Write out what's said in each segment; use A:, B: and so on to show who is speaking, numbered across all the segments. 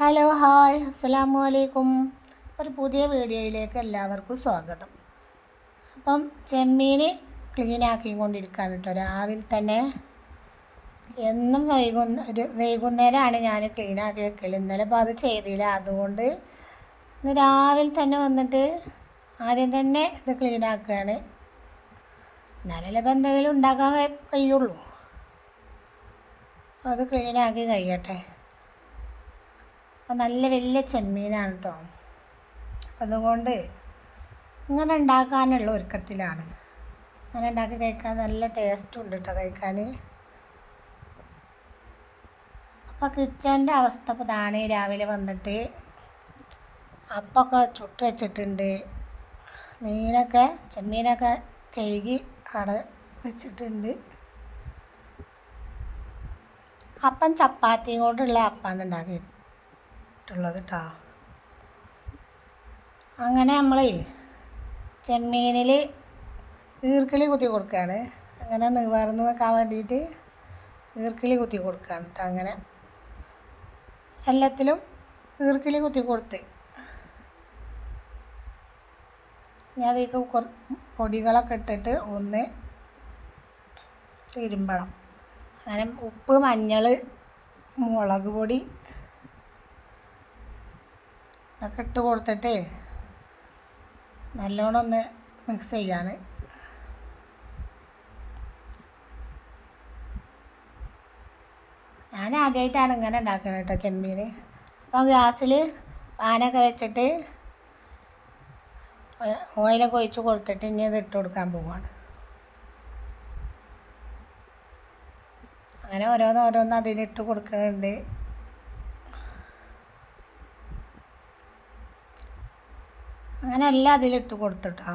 A: Hello hi. അസ്സലാമു അലൈക്കും ഒരു പുതിയ വീഡിയോയിലേക്ക് എല്ലാവർക്കും സ്വാഗതം. അപ്പം ചെമ്മീൻ ക്ലീൻ ആക്കിക്കൊണ്ടിരിക്കുകയാണ് കേട്ടോ. രാവിലെ തന്നെ എന്നും വൈകുന്ന ഒരു വൈകുന്നേരമാണ് ഞാൻ ക്ലീൻ ആക്കി വെക്കൽ ഇന്നലെ അപ്പോൾ അത് ചെയ്തില്ല. അതുകൊണ്ട് ഇന്ന് രാവിലെ തന്നെ വന്നിട്ട് ആദ്യം തന്നെ ഇത് ക്ലീൻ ആക്കുകയാണ്. എന്നാലല്ലേ ഇപ്പം എന്തെങ്കിലും ഉണ്ടാക്കാൻ കഴിയുള്ളൂ അത് ക്ലീൻ ആക്കി കഴിയട്ടെ. അപ്പോൾ നല്ല വലിയ ചെമ്മീനാണ് കേട്ടോ അതുകൊണ്ട് ഇങ്ങനെ ഉണ്ടാക്കാനുള്ള ഒരുക്കത്തിലാണ്. അങ്ങനെ ഉണ്ടാക്കി കഴിക്കാൻ നല്ല ടേസ്റ്റ് ഉണ്ട് കേട്ടോ കഴിക്കാൻ അപ്പോൾ കിച്ചന്റെ അവസ്ഥ ഇപ്പോൾ ഇതാണ്. രാവിലെ വന്നിട്ട് അപ്പൊക്കെ ചുട്ട് വെച്ചിട്ടുണ്ട്. മീനൊക്കെ ചെമ്മീനൊക്കെ കഴുകി കട വെച്ചിട്ടുണ്ട്. അപ്പം ചപ്പാത്തിയും കൊണ്ടുള്ള അപ്പാണ് ഉണ്ടാക്കിയിട്ടുള്ളത് കേട്ടോ അങ്ങനെ നമ്മളേ ചെമ്മീനിൽ ഈർക്കിളി കുത്തി കൊടുക്കുകയാണ്. അങ്ങനെ നിവർന്ന് നിൽക്കാൻ വേണ്ടിയിട്ട് ഈർക്കിളി കുത്തി കൊടുക്കുകയാണ് കേട്ടോ അങ്ങനെ. എല്ലാത്തിലും ഈർക്കിളി കുത്തി കൊടുത്ത്. ഞാൻ അതിലേക്ക് കുറ പൊടികളൊക്കെ ഇട്ടിട്ട് ഒന്ന് തിരുമ്പണം. അങ്ങനെ ഉപ്പ് മഞ്ഞൾ മുളക് പൊടി ഒക്കെ ഇട്ട് കൊടുത്തിട്ട് നല്ലോണം ഒന്ന് മിക്സ് ചെയ്യാണ് ഞാൻ ആദ്യമായിട്ടാണ് ഇങ്ങനെ ഉണ്ടാക്കുന്നത് കേട്ടോ ചെമ്മീൻ അപ്പോൾ ഗ്യാസിൽ പാനൊക്കെ വെച്ചിട്ട് ഓയിലൊക്കെ ഒഴിച്ച് കൊടുത്തിട്ട് ഇനി ഇത് ഇട്ട് കൊടുക്കാൻ പോവാണ്. അങ്ങനെ ഓരോന്ന് ഓരോന്ന് അതിലിട്ട് കൊടുക്കുന്നുണ്ട് അങ്ങനെ എല്ലാം അതിലിട്ട് കൊടുത്തിട്ടോ.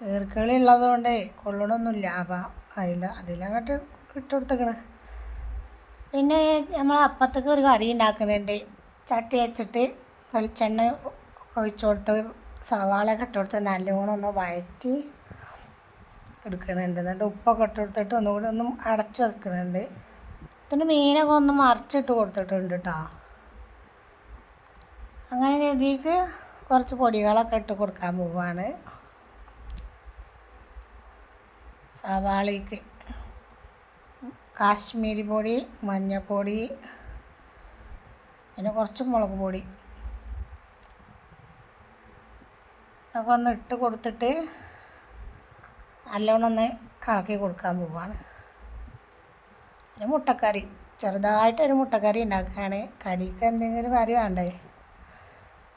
A: ഈർക്കളി ഉള്ളത് കൊണ്ടേ കൊള്ളണമൊന്നുമില്ല അപ്പം അതിൽ അതിലങ്ങോട്ട് ഇട്ട് കൊടുത്തേക്കണ് പിന്നെ നമ്മൾ അപ്പത്തേക്ക് ഒരു കറി ഉണ്ടാക്കുന്നുണ്ട് ചട്ടി വെച്ചിട്ട് വെളിച്ചെണ്ണ ഒഴിച്ചു കൊടുത്ത് സവാളയൊക്കെ ഇട്ട് കൊടുത്ത് നല്ലോണം ഒന്ന് വഴറ്റി എടുക്കണുണ്ട്. എന്നിട്ട് ഉപ്പൊക്കെ ഇട്ട് കൊടുത്തിട്ട് ഒന്നുകൂടി ഒന്നും അടച്ചു വെക്കുന്നുണ്ട് പിന്നെ മീനൊക്കെ ഒന്ന് മറിച്ചിട്ട് കൊടുത്തിട്ടുണ്ട് കേട്ടോ അങ്ങനെ ഇതിലേക്ക് കുറച്ച് പൊടികളൊക്കെ ഇട്ട് കൊടുക്കാൻ പോവാണ്. സവാളയ്ക്ക് കാശ്മീരി പൊടി മഞ്ഞൾപ്പൊടി പിന്നെ കുറച്ച് മുളക് പൊടി. ഒക്കെ ഒന്ന് ഇട്ട് കൊടുത്തിട്ട് നല്ലോണം ഒന്ന് കളക്കി കൊടുക്കാൻ പോവാണ്. ഒരു മുട്ടക്കറി ചെറുതായിട്ടൊരു മുട്ടക്കറി ഉണ്ടാക്കുകയാണ് കടിക്ക് എന്തെങ്കിലും കറി വേണ്ടേ?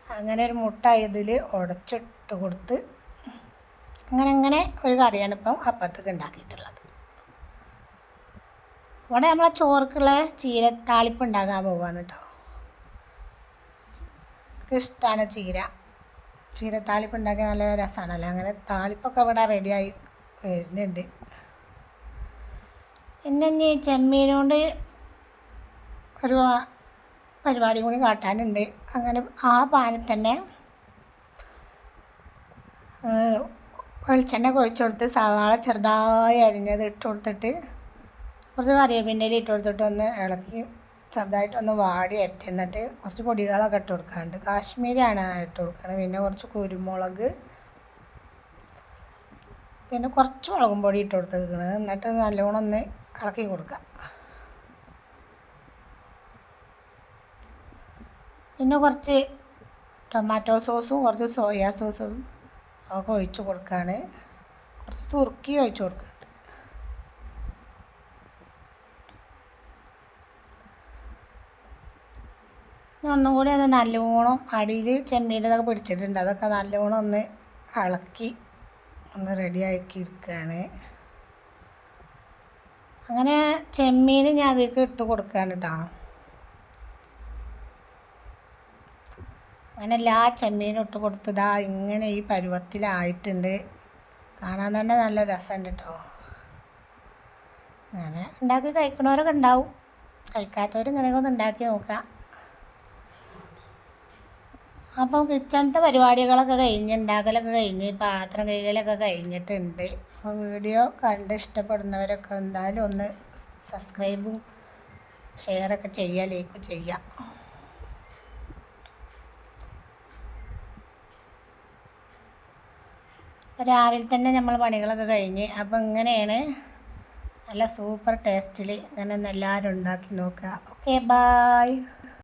A: അങ്ങനെ ഒരു മുട്ട ഇതിൽ ഉടച്ചിട്ട് കൊടുത്ത് അങ്ങനെ അങ്ങനെ ഒരു കറിയാണ് ഇപ്പം അപ്പത്തേക്ക് ഉണ്ടാക്കിയിട്ടുള്ളത്. ഇവിടെ നമ്മളെ ചോറുക്കുള്ള ചീര താളിപ്പ് ഉണ്ടാക്കാൻ പോവാണ് കേട്ടോ. ഇഷ്ടമാണ് ചീര. ചീര താളിപ്പ് ഉണ്ടാക്കിയ നല്ല രസമാണല്ലോ അങ്ങനെ താളിപ്പൊക്കെ ഇവിടെ റെഡിയായി വരുന്നുണ്ട്. പിന്നെ ഇനി ചെമ്മീൻ ഒരു പരിപാടി കൂടി കാട്ടാനുണ്ട്. അങ്ങനെ ആ പാനിൽ തന്നെ വെളിച്ചെണ്ണ കൊഴിച്ചു കൊടുത്ത് സവാള ചെറുതായി അരിഞ്ഞത് ഇട്ട് കൊടുത്തിട്ട് കുറച്ച് കറിവേപ്പിന്റെ ഇട്ട് കൊടുത്തിട്ട് ഒന്ന് ഇളക്കി ചെറുതായിട്ടൊന്ന് വാടി അരട്ടി എന്നിട്ട് കുറച്ച് പൊടികളൊക്കെ ഇട്ട് കൊടുക്കാറുണ്ട്. കാശ്മീരിയാണ് ഇട്ട് കൊടുക്കുന്നത് പിന്നെ കുറച്ച് കുരുമുളക് പിന്നെ കുറച്ച് മുളകും പൊടി ഇട്ട് കൊടുത്തേക്കുന്നത് എന്നിട്ട് നല്ലോണം ഒന്ന് ഇളക്കി കൊടുക്കുക പിന്നെ കുറച്ച് ടൊമാറ്റോ സോസും കുറച്ച് സോയാ സോസും ഒക്കെ ഒഴിച്ച് കൊടുക്കുകയാണ് കുറച്ച് സുറുക്കി ഒഴിച്ച് കൊടുക്കുന്നുണ്ട് ഒന്നും കൂടി അത് നല്ലോണം അടിയിൽ ചെമ്മീൻ ഇതൊക്കെ പിടിച്ചിട്ടുണ്ട്. അതൊക്കെ നല്ലോണം ഒന്ന് ഇളക്കി ഒന്ന് റെഡിയാക്കി എടുക്കുകയാണ് അങ്ങനെ ചെമ്മീൻ ഞാൻ അതിലേക്ക് ഇട്ട് കൊടുക്കുകയാണ് കേട്ടോ അങ്ങനെ എല്ലാ ചെമ്മീനും ഇട്ട് കൊടുത്തതാ ഇങ്ങനെ ഈ പരുവത്തിലായിട്ടുണ്ട്. കാണാൻ തന്നെ നല്ല രസമുണ്ട് കേട്ടോ അങ്ങനെ ഉണ്ടാക്കി കഴിക്കണവരൊക്കെ ഉണ്ടാവും. കഴിക്കാത്തവർ ഇങ്ങനെയൊക്കെ ഒന്ന് ഉണ്ടാക്കി നോക്കാം അപ്പം കിച്ചണത്തെ പരിപാടികളൊക്കെ കഴിഞ്ഞ് ഉണ്ടാക്കലൊക്കെ കഴിഞ്ഞ് പാത്രം കഴുകലൊക്കെ കഴിഞ്ഞിട്ടുണ്ട്. അപ്പോൾ വീഡിയോ കണ്ട് ഇഷ്ടപ്പെടുന്നവരൊക്കെ എന്തായാലും ഒന്ന് സബ്സ്ക്രൈബും ഷെയറൊക്കെ ചെയ്യുക ലൈക്ക് ചെയ്യുക. രാവിലെ തന്നെ നമ്മൾ പണികളൊക്കെ കഴിഞ്ഞ് അപ്പോൾ ഇങ്ങനെയാണ് നല്ല സൂപ്പർ ടേസ്റ്റിൽ ഇങ്ങനെ എല്ലാവരും ഉണ്ടാക്കി നോക്കുക. Okay bye